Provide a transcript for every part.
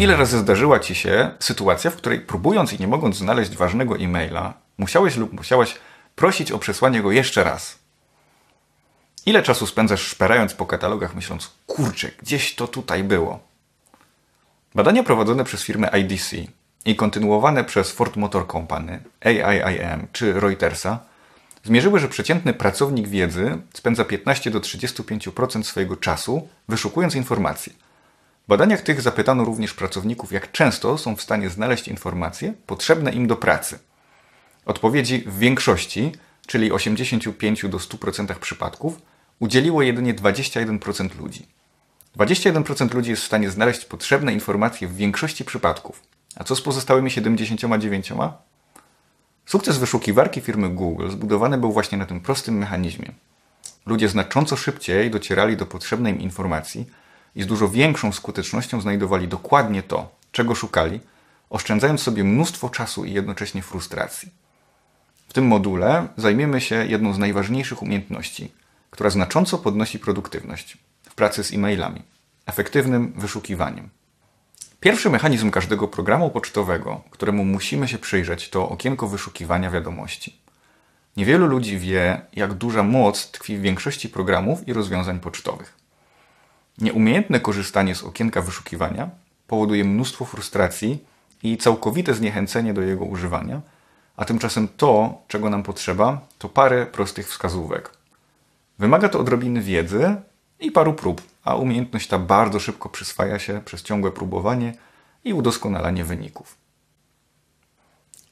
Ile razy zdarzyła ci się sytuacja, w której próbując i nie mogąc znaleźć ważnego e-maila, musiałeś lub musiałaś prosić o przesłanie go jeszcze raz? Ile czasu spędzasz szperając po katalogach, myśląc, kurczę, gdzieś to tutaj było? Badania prowadzone przez firmę IDC i kontynuowane przez Ford Motor Company, AIIM czy Reutersa zmierzyły, że przeciętny pracownik wiedzy spędza 15 do 35% swojego czasu wyszukując informacje. Badaniach tych zapytano również pracowników, jak często są w stanie znaleźć informacje potrzebne im do pracy. Odpowiedzi w większości, czyli 85 do 100% przypadków, udzieliło jedynie 21% ludzi. 21% ludzi jest w stanie znaleźć potrzebne informacje w większości przypadków. A co z pozostałymi 79%? Sukces wyszukiwarki firmy Google zbudowany był właśnie na tym prostym mechanizmie. Ludzie znacząco szybciej docierali do potrzebnej im informacji i z dużo większą skutecznością znajdowali dokładnie to, czego szukali, oszczędzając sobie mnóstwo czasu i jednocześnie frustracji. W tym module zajmiemy się jedną z najważniejszych umiejętności, która znacząco podnosi produktywność w pracy z e-mailami efektywnym wyszukiwaniem. Pierwszy mechanizm każdego programu pocztowego, któremu musimy się przyjrzeć, to okienko wyszukiwania wiadomości. Niewielu ludzi wie, jak duża moc tkwi w większości programów i rozwiązań pocztowych. Nieumiejętne korzystanie z okienka wyszukiwania powoduje mnóstwo frustracji i całkowite zniechęcenie do jego używania, a tymczasem to, czego nam potrzeba, to parę prostych wskazówek. Wymaga to odrobiny wiedzy i paru prób, a umiejętność ta bardzo szybko przyswaja się przez ciągłe próbowanie i udoskonalanie wyników.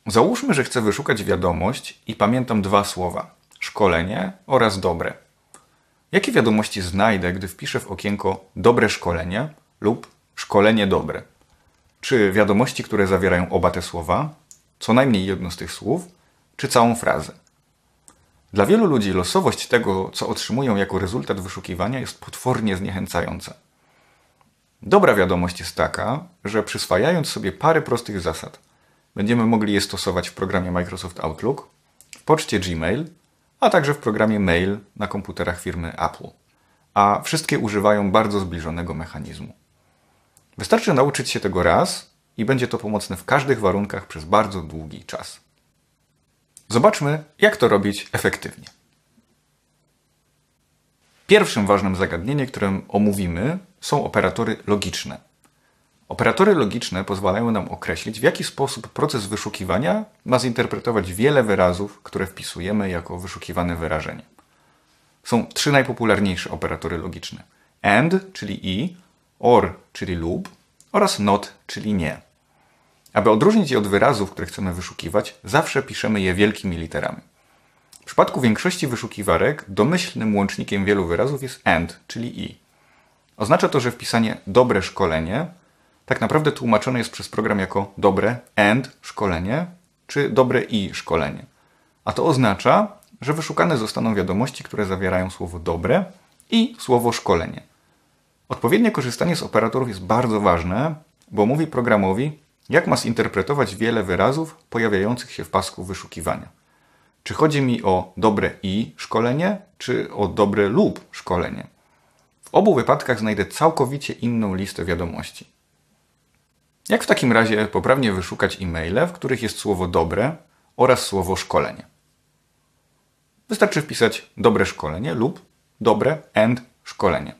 Załóżmy, że chcę wyszukać wiadomość i pamiętam dwa słowa: szkolenie oraz dobre. Jakie wiadomości znajdę, gdy wpiszę w okienko dobre szkolenie lub szkolenie dobre? Czy wiadomości, które zawierają oba te słowa, co najmniej jedno z tych słów, czy całą frazę? Dla wielu ludzi losowość tego, co otrzymują jako rezultat wyszukiwania, jest potwornie zniechęcająca. Dobra wiadomość jest taka, że przyswajając sobie parę prostych zasad, będziemy mogli je stosować w programie Microsoft Outlook, w poczcie Gmail, a także w programie Mail na komputerach firmy Apple. A wszystkie używają bardzo zbliżonego mechanizmu. Wystarczy nauczyć się tego raz i będzie to pomocne w każdych warunkach przez bardzo długi czas. Zobaczmy, jak to robić efektywnie. Pierwszym ważnym zagadnieniem, którym omówimy, są operatory logiczne. Operatory logiczne pozwalają nam określić, w jaki sposób proces wyszukiwania ma zinterpretować wiele wyrazów, które wpisujemy jako wyszukiwane wyrażenie. Są trzy najpopularniejsze operatory logiczne: AND, czyli i, OR, czyli lub oraz NOT, czyli nie. Aby odróżnić je od wyrazów, które chcemy wyszukiwać, zawsze piszemy je wielkimi literami. W przypadku większości wyszukiwarek domyślnym łącznikiem wielu wyrazów jest AND, czyli i. Oznacza to, że wpisanie dobre szkolenie tak naprawdę tłumaczone jest przez program jako dobre AND szkolenie czy dobre i szkolenie. A to oznacza, że wyszukane zostaną wiadomości, które zawierają słowo dobre i słowo szkolenie. Odpowiednie korzystanie z operatorów jest bardzo ważne, bo mówi programowi, jak ma zinterpretować wiele wyrazów pojawiających się w pasku wyszukiwania? Czy chodzi mi o dobre i szkolenie, czy o dobre lub szkolenie? W obu wypadkach znajdę całkowicie inną listę wiadomości. Jak w takim razie poprawnie wyszukać e-maile, w których jest słowo dobre oraz słowo szkolenie? Wystarczy wpisać dobre szkolenie lub dobre and szkolenie.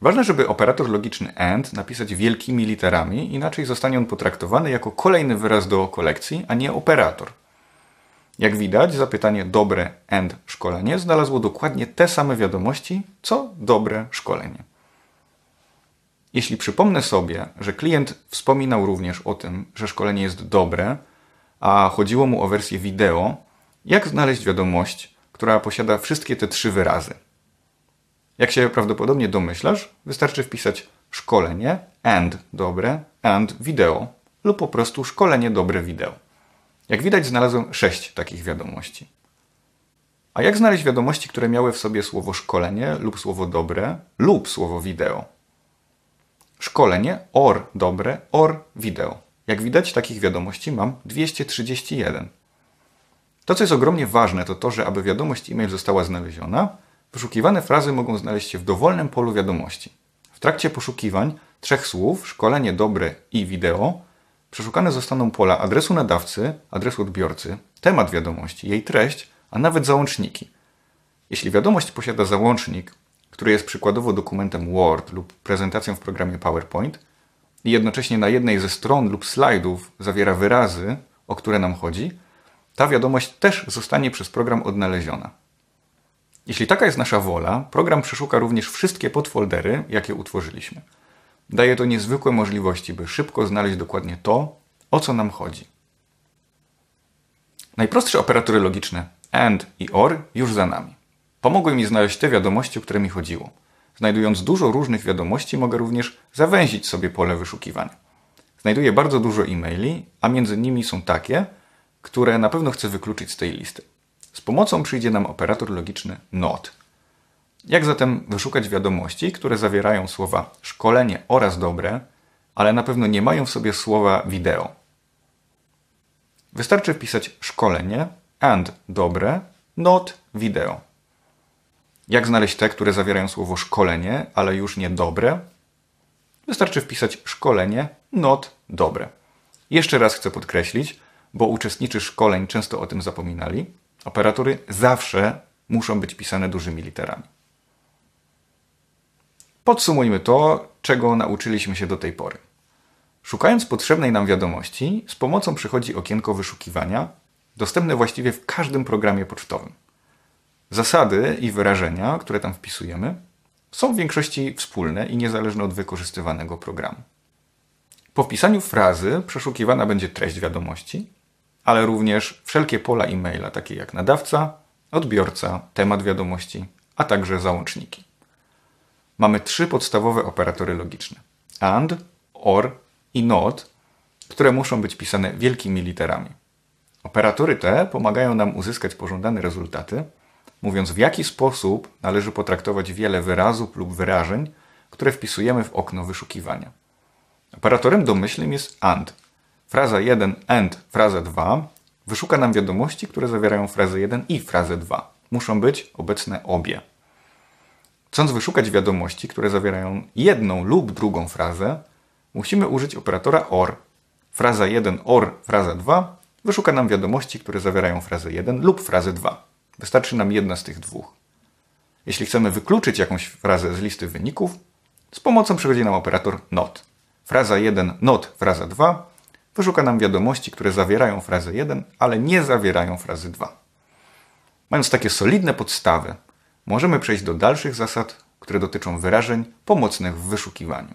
Ważne, żeby operator logiczny AND napisać wielkimi literami, inaczej zostanie on potraktowany jako kolejny wyraz do kolekcji, a nie operator. Jak widać, zapytanie dobre AND szkolenie znalazło dokładnie te same wiadomości, co dobre szkolenie. Jeśli przypomnę sobie, że klient wspominał również o tym, że szkolenie jest dobre, a chodziło mu o wersję wideo, jak znaleźć wiadomość, która posiada wszystkie te trzy wyrazy – jak się prawdopodobnie domyślasz, wystarczy wpisać szkolenie and dobre and wideo lub po prostu szkolenie dobre wideo. Jak widać, znalazłem sześć takich wiadomości. A jak znaleźć wiadomości, które miały w sobie słowo szkolenie lub słowo dobre lub słowo wideo? Szkolenie or dobre or wideo. Jak widać, takich wiadomości mam 231. To, co jest ogromnie ważne, to to, że aby wiadomość e-mail została znaleziona, Wyszukiwane frazy mogą znaleźć się w dowolnym polu wiadomości. W trakcie poszukiwań trzech słów, szkolenie dobre i wideo, przeszukane zostaną pola adresu nadawcy, adresu odbiorcy, temat wiadomości, jej treść, a nawet załączniki. Jeśli wiadomość posiada załącznik, który jest przykładowo dokumentem Word lub prezentacją w programie PowerPoint i jednocześnie na jednej ze stron lub slajdów zawiera wyrazy, o które nam chodzi, ta wiadomość też zostanie przez program odnaleziona. Jeśli taka jest nasza wola, program przeszuka również wszystkie podfoldery, jakie utworzyliśmy. Daje to niezwykłe możliwości, by szybko znaleźć dokładnie to, o co nam chodzi. Najprostsze operatory logiczne AND i OR już za nami. Pomogły mi znaleźć te wiadomości, o które mi chodziło. Znajdując dużo różnych wiadomości, mogę również zawęzić sobie pole wyszukiwania. Znajduję bardzo dużo e-maili, a między nimi są takie, które na pewno chcę wykluczyć z tej listy. Z pomocą przyjdzie nam operator logiczny NOT. Jak zatem wyszukać wiadomości, które zawierają słowa szkolenie oraz dobre, ale na pewno nie mają w sobie słowa wideo? Wystarczy wpisać szkolenie and dobre, not wideo. Jak znaleźć te, które zawierają słowo szkolenie, ale już nie dobre? Wystarczy wpisać szkolenie, not dobre. Jeszcze raz chcę podkreślić, bo uczestniczy szkoleń często o tym zapominali. Operatory zawsze muszą być pisane dużymi literami. Podsumujmy to, czego nauczyliśmy się do tej pory. Szukając potrzebnej nam wiadomości, z pomocą przychodzi okienko wyszukiwania, dostępne właściwie w każdym programie pocztowym. Zasady i wyrażenia, które tam wpisujemy, są w większości wspólne i niezależne od wykorzystywanego programu. Po wpisaniu frazy przeszukiwana będzie treść wiadomości, ale również wszelkie pola e-maila, takie jak nadawca, odbiorca, temat wiadomości, a także załączniki. Mamy trzy podstawowe operatory logiczne: AND, OR i NOT, które muszą być pisane wielkimi literami. Operatory te pomagają nam uzyskać pożądane rezultaty, mówiąc w jaki sposób należy potraktować wiele wyrazów lub wyrażeń, które wpisujemy w okno wyszukiwania. Operatorem domyślnym jest AND. Fraza 1 AND fraza 2 wyszuka nam wiadomości, które zawierają frazę 1 i frazę 2. Muszą być obecne obie. Chcąc wyszukać wiadomości, które zawierają jedną lub drugą frazę, musimy użyć operatora OR. Fraza 1 OR fraza 2 wyszuka nam wiadomości, które zawierają frazę 1 lub frazę 2. Wystarczy nam jedna z tych dwóch. Jeśli chcemy wykluczyć jakąś frazę z listy wyników, z pomocą przychodzi nam operator NOT. Fraza 1 NOT fraza 2 wyszuka nam wiadomości, które zawierają frazę 1, ale nie zawierają frazy 2. Mając takie solidne podstawy, możemy przejść do dalszych zasad, które dotyczą wyrażeń pomocnych w wyszukiwaniu.